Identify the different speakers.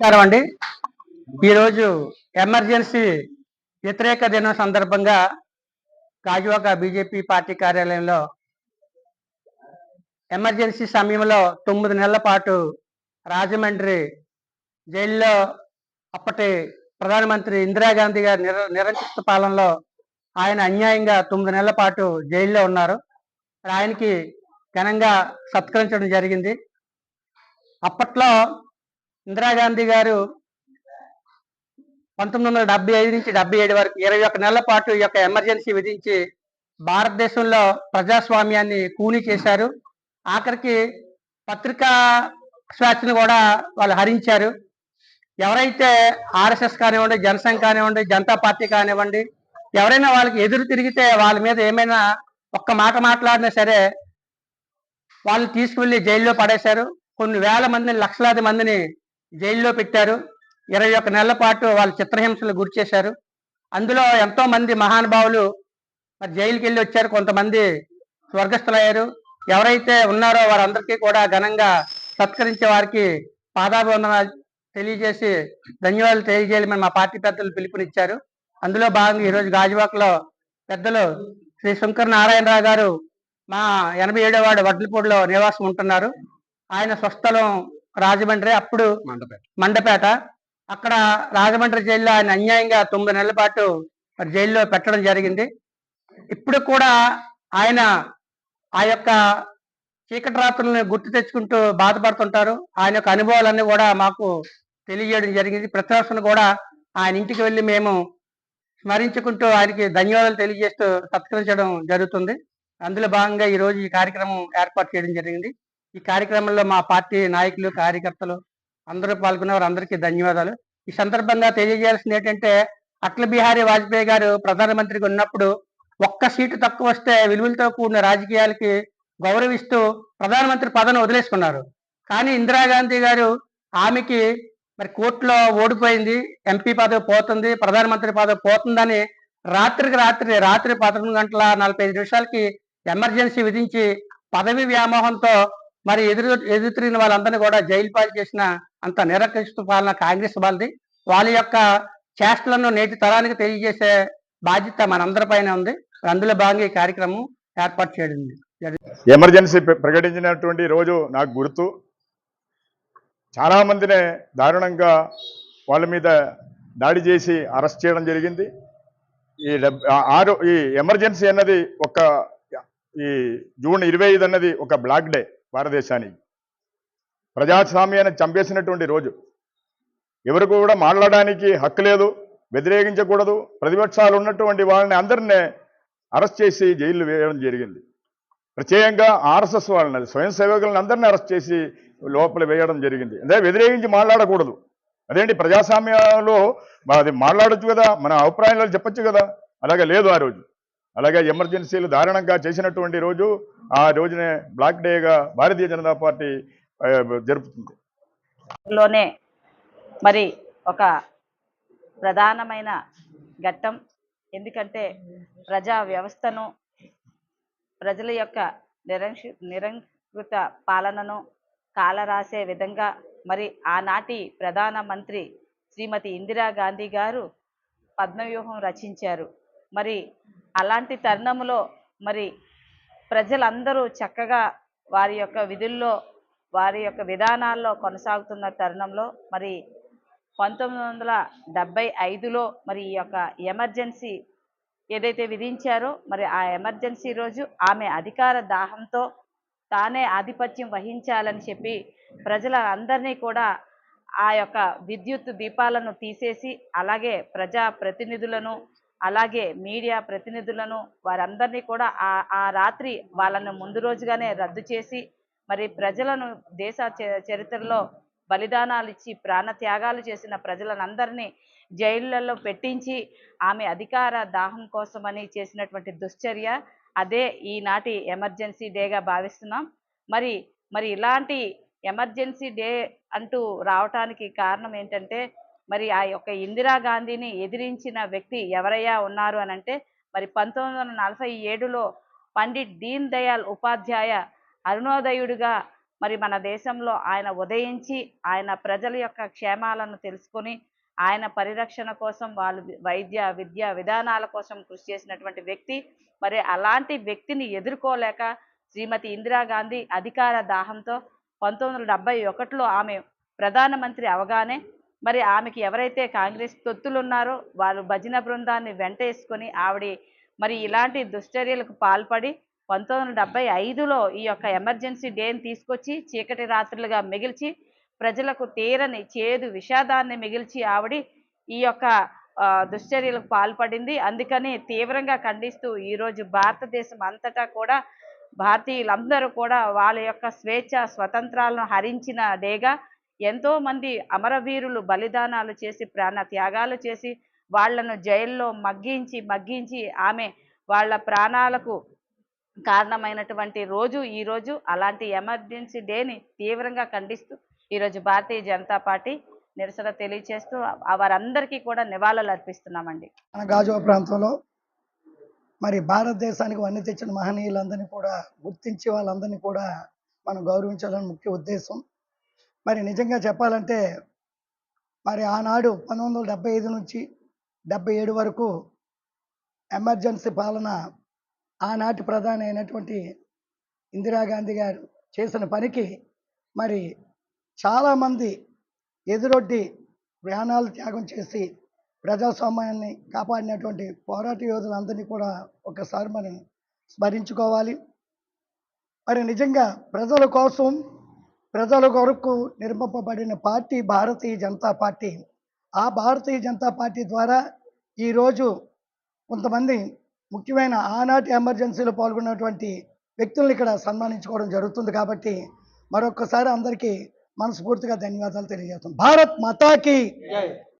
Speaker 1: నమస్కారం అండి. ఈరోజు ఎమర్జెన్సీ వ్యతిరేక దినం సందర్భంగా కాజువాక బీజేపీ పార్టీ కార్యాలయంలో ఎమర్జెన్సీ సమయంలో తొమ్మిది నెలల పాటు రాజమండ్రి జైల్లో అప్పటి ప్రధానమంత్రి ఇందిరాగాంధీ గారి నిర నిరంకుశ పాలనలో ఆయన అన్యాయంగా తొమ్మిది నెలల పాటు జైల్లో ఉన్నారు. ఆయనకి ఘనంగా సత్కరించడం జరిగింది. అప్పట్లో ఇందిరాగాంధీ గారు పంతొమ్మిది వందల డెబ్బై ఐదు నుంచి డెబ్బై ఏడు వరకు ఇరవై ఒక్క నెలల పాటు ఈ యొక్క ఎమర్జెన్సీ విధించి భారతదేశంలో ప్రజాస్వామ్యాన్ని కూని చేశారు. ఆఖరికి పత్రికా స్వేచ్ఛను కూడా వాళ్ళు హరించారు. ఎవరైతే ఆర్ఎస్ఎస్ కానివ్వండి జనసంఘ కానివ్వండి జనతా పార్టీ కానివ్వండి ఎవరైనా వాళ్ళకి ఎదురు తిరిగితే వాళ్ళ మీద ఏమైనా ఒక్క మాట మాట్లాడినా సరే వాళ్ళు తీసుకువెళ్ళి జైల్లో పడేశారు. కొన్ని వేల మందిని లక్షలాది మందిని జైల్లో పెట్టారు. ఇరవై ఒక్క నెలల పాటు వాళ్ళు చిత్రహింసలు గురి చేశారు. అందులో ఎంతో మంది మహానుభావులు మరి జైలుకి వెళ్ళి వచ్చారు. కొంతమంది స్వర్గస్థులయ్యారు. ఎవరైతే ఉన్నారో వారందరికీ కూడా ఘనంగా సత్కరించే వారికి పాదాభివందనాలు తెలియజేసి ధన్యవాదాలు తెలియజేయాలని మా పార్టీ పెద్దలు పిలుపునిచ్చారు. అందులో భాగంగా ఈరోజు గాజువాకలో పెద్దలు శ్రీ శంకర్ నారాయణరావు గారు మా ఎనభై ఏడో వాడు వడ్లపూడిలో నివాసం ఉంటున్నారు. ఆయన స్వస్థలం రాజమండ్రి అప్పుడు
Speaker 2: మండపేట.
Speaker 1: మండపేట. అక్కడ రాజమండ్రి జైల్లో ఆయన అన్యాయంగా తొమ్మిది నెలల పాటు మరి జైల్లో పెట్టడం జరిగింది. ఇప్పుడు కూడా ఆయన ఆ యొక్క చీకటి రాత్రులను గుర్తు తెచ్చుకుంటూ బాధపడుతుంటారు. ఆయన యొక్క అనుభవాలన్నీ కూడా మాకు తెలియజేయడం జరిగింది. ప్రతి సంవత్సరం కూడా ఆయన ఇంటికి వెళ్ళి మేము స్మరించుకుంటూ ఆయనకి ధన్యవాదాలు తెలియజేస్తూ సత్కరించడం జరుగుతుంది. అందులో భాగంగా ఈ రోజు ఈ కార్యక్రమం ఏర్పాటు చేయడం జరిగింది. ఈ కార్యక్రమంలో మా పార్టీ నాయకులు కార్యకర్తలు అందరూ పాల్గొన్న వారందరికీ ధన్యవాదాలు. ఈ సందర్భంగా తెలియజేయాల్సింది ఏంటంటే అటల్ బిహారీ వాజ్పేయి గారు ప్రధానమంత్రిగా ఉన్నప్పుడు ఒక్క సీటు తక్కువ వస్తే విలువలతో కూడిన రాజకీయాలకి గౌరవిస్తూ ప్రధానమంత్రి పదవిని వదిలేసుకున్నారు. కానీ ఇందిరాగాంధీ గారు ఆమెకి మరి కోర్టులో ఓడిపోయింది. ఎంపీ పదవి పోతుంది ప్రధానమంత్రి పదవి పోతుందని రాత్రికి రాత్రి రాత్రి పదకొండు గంటల నలభై ఐదు నిమిషాలకి ఎమర్జెన్సీ విధించి పదవి వ్యామోహంతో మరి ఎదురు ఎదురు తిరిగిన వాళ్ళందరినీ కూడా జైలు పాలు చేసిన అంత నిరకృష్ణ పాలన కాంగ్రెస్ వాళ్ళది. వాళ్ళ యొక్క చేష్టలను నేటి తరానికి తెలియజేసే బాధ్యత మనందరిపైన ఉంది. అందులో భాగంగా ఈ కార్యక్రమం ఏర్పాటు చేయడం
Speaker 2: ఎమర్జెన్సీ ప్రకటించినటువంటి రోజు నాకు గుర్తు. చాలా మందినే దారుణంగా వాళ్ళ మీద దాడి చేసి అరెస్ట్ చేయడం జరిగింది. ఈ ఆరు ఈ ఎమర్జెన్సీ అన్నది ఒక ఈ జూన్ ఇరవై ఐదు అన్నది ఒక బ్లాక్ డే. భారతదేశానికి. ప్రజాస్వామ్యాన్ని చంపేసినటువంటి రోజు. ఎవరు కూడా మాట్లాడడానికి హక్కు లేదు వ్యతిరేకించకూడదు ప్రతిపక్షాలు ఉన్నటువంటి వాళ్ళని అందరినీ అరెస్ట్ చేసి జైలు వేయడం జరిగింది. ప్రత్యేకంగా ఆర్ఎస్ఎస్ వాళ్ళని స్వయం సేవకులను అందరినీ అరెస్ట్ చేసి లోపల వేయడం జరిగింది. అదే వ్యతిరేకించి మాట్లాడకూడదు. అదేంటి? ప్రజాస్వామ్యంలో అది మాట్లాడొచ్చు కదా మన అభిప్రాయాలు చెప్పొచ్చు కదా. అలాగే లేదు ఆ రోజు. అలాగే ఎమర్జెన్సీలు దారుణంగా చేసినటువంటి రోజు ఆ రోజునే బ్లాక్ డేగా భారతీయ జనతా పార్టీ జరుపుతుంది.
Speaker 3: లోనే మరి ఒక ప్రధానమైన ఘట్టం. ఎందుకంటే ప్రజా వ్యవస్థను ప్రజల యొక్క నిరంక్ష నిరంకృత పాలనను కాలరాసే విధంగా మరి ఆనాటి ప్రధాన మంత్రి శ్రీమతి ఇందిరాగాంధీ గారు పద్మవ్యూహం రచించారు. మరి అలాంటి తరుణంలో మరి ప్రజలందరూ చక్కగా వారి యొక్క విధుల్లో వారి యొక్క విధానాల్లో కొనసాగుతున్న తరుణంలో మరి పంతొమ్మిది వందల డెబ్బై ఐదులో మరి ఈ యొక్క ఎమర్జెన్సీ ఏదైతే విధించారో మరి ఆ ఎమర్జెన్సీ రోజు ఆమె అధికార దాహంతో తానే ఆధిపత్యం వహించాలని చెప్పి ప్రజల అందరినీ కూడా ఆ యొక్క విద్యుత్ దీపాలను తీసేసి అలాగే ప్రజా ప్రతినిధులను అలాగే మీడియా ప్రతినిధులను వారందరినీ కూడా ఆ ఆ రాత్రి వాళ్ళను ముందు రోజుగానే రద్దు చేసి మరి ప్రజలను దేశ చ- చరిత్రలో బలిదానాలు ఇచ్చి ప్రాణ త్యాగాలు చేసిన ప్రజలందరినీ జైళ్ళల్లో పెట్టించి ఆమె అధికార దాహం కోసమని చేసినటువంటి దుశ్చర్య అదే ఈనాటి ఎమర్జెన్సీ డేగా భావిస్తున్నాం. మరి మరి ఇలాంటి ఎమర్జెన్సీ డే అంటూ రావటానికి కారణం ఏంటంటే మరి ఆ యొక్క ఇందిరాగాంధీని ఎదిరించిన వ్యక్తి ఎవరయ్యా ఉన్నారు అని అంటే మరి పంతొమ్మిది వందల నలభై ఏడులో పండిట్ దీన్ దయాల్ ఉపాధ్యాయ అరుణోదయుడిగా మరి మన దేశంలో ఆయన ఉదయించి ఆయన ప్రజల యొక్క క్షేమాలను తెలుసుకొని ఆయన పరిరక్షణ కోసం వాళ్ళు వైద్య విద్య విధానాల కోసం కృషి చేసినటువంటి వ్యక్తి మరి అలాంటి వ్యక్తిని ఎదుర్కోలేక శ్రీమతి ఇందిరాగాంధీ అధికార దాహంతో పంతొమ్మిది వందల డెబ్బై ఒకటిలో ఆమె ప్రధానమంత్రి అవగానే మరి ఆమెకి ఎవరైతే కాంగ్రెస్ తొత్తులు ఉన్నారో వాళ్ళు భజన బృందాన్ని వెంట వేసుకొని ఆవిడ మరి ఇలాంటి దుశ్చర్యలకు పాల్పడి పంతొమ్మిది వందల డెబ్బై ఐదులో ఈ యొక్క ఎమర్జెన్సీ డేని తీసుకొచ్చి చీకటి రాత్రులుగా మిగిల్చి ప్రజలకు తీరని చేదు విషాదాన్ని మిగిల్చి ఆవిడ ఈ యొక్క దుశ్చర్యలకు పాల్పడింది. అందుకని తీవ్రంగా ఖండిస్తూ ఈరోజు భారతదేశం అంతటా కూడా భారతీయులందరూ కూడా వాళ్ళ యొక్క స్వేచ్ఛ స్వతంత్రాలను హరించిన డేగా ఎంతో మంది అమరవీరులు బలిదానాలు చేసి ప్రాణ త్యాగాలు చేసి వాళ్ళను జైల్లో మగ్గించి మగ్గించి ఆమె వాళ్ళ ప్రాణాలకు కారణమైనటువంటి రోజు ఈ రోజు అలాంటి ఎమర్జెన్సీ డేని తీవ్రంగా ఖండిస్తూ ఈరోజు భారతీయ జనతా పార్టీ నిరసన తెలియచేస్తూ వారందరికీ కూడా నివాళులు అర్పిస్తున్నామండి.
Speaker 4: మన గాజువా ప్రాంతంలో మరి భారతదేశానికి వన్నీ తెచ్చిన మహనీయులందరినీ కూడా గుర్తించి వాళ్ళందరినీ కూడా మనం గౌరవించాలని ముఖ్య ఉద్దేశం. మరి నిజంగా చెప్పాలంటే మరి ఆనాడు పంతొమ్మిది వందల డెబ్బై ఐదు నుంచి డెబ్బై ఏడు వరకు ఎమర్జెన్సీ పాలన ఆనాటి ప్రధాని అయినటువంటి ఇందిరాగాంధీ గారు చేసిన పనికి మరి చాలామంది ఎదురొడ్డి ప్రాణాలు త్యాగం చేసి ప్రజాస్వామ్యాన్ని కాపాడినటువంటి పోరాట యోధులందరినీ కూడా ఒకసారి మనం స్మరించుకోవాలి. మరి నిజంగా ప్రజల కోసం ప్రజల కొరకు నిర్మింపబడిన పార్టీ భారతీయ జనతా పార్టీ. ఆ భారతీయ జనతా పార్టీ ద్వారా ఈరోజు కొంతమంది ముఖ్యమైన ఆనాటి ఎమర్జెన్సీలో పాల్గొన్నటువంటి వ్యక్తులను ఇక్కడ సన్మానించుకోవడం జరుగుతుంది కాబట్టి మరొకసారి అందరికీ మనస్ఫూర్తిగా ధన్యవాదాలు తెలియజేస్తాం. భారత్ మతాకి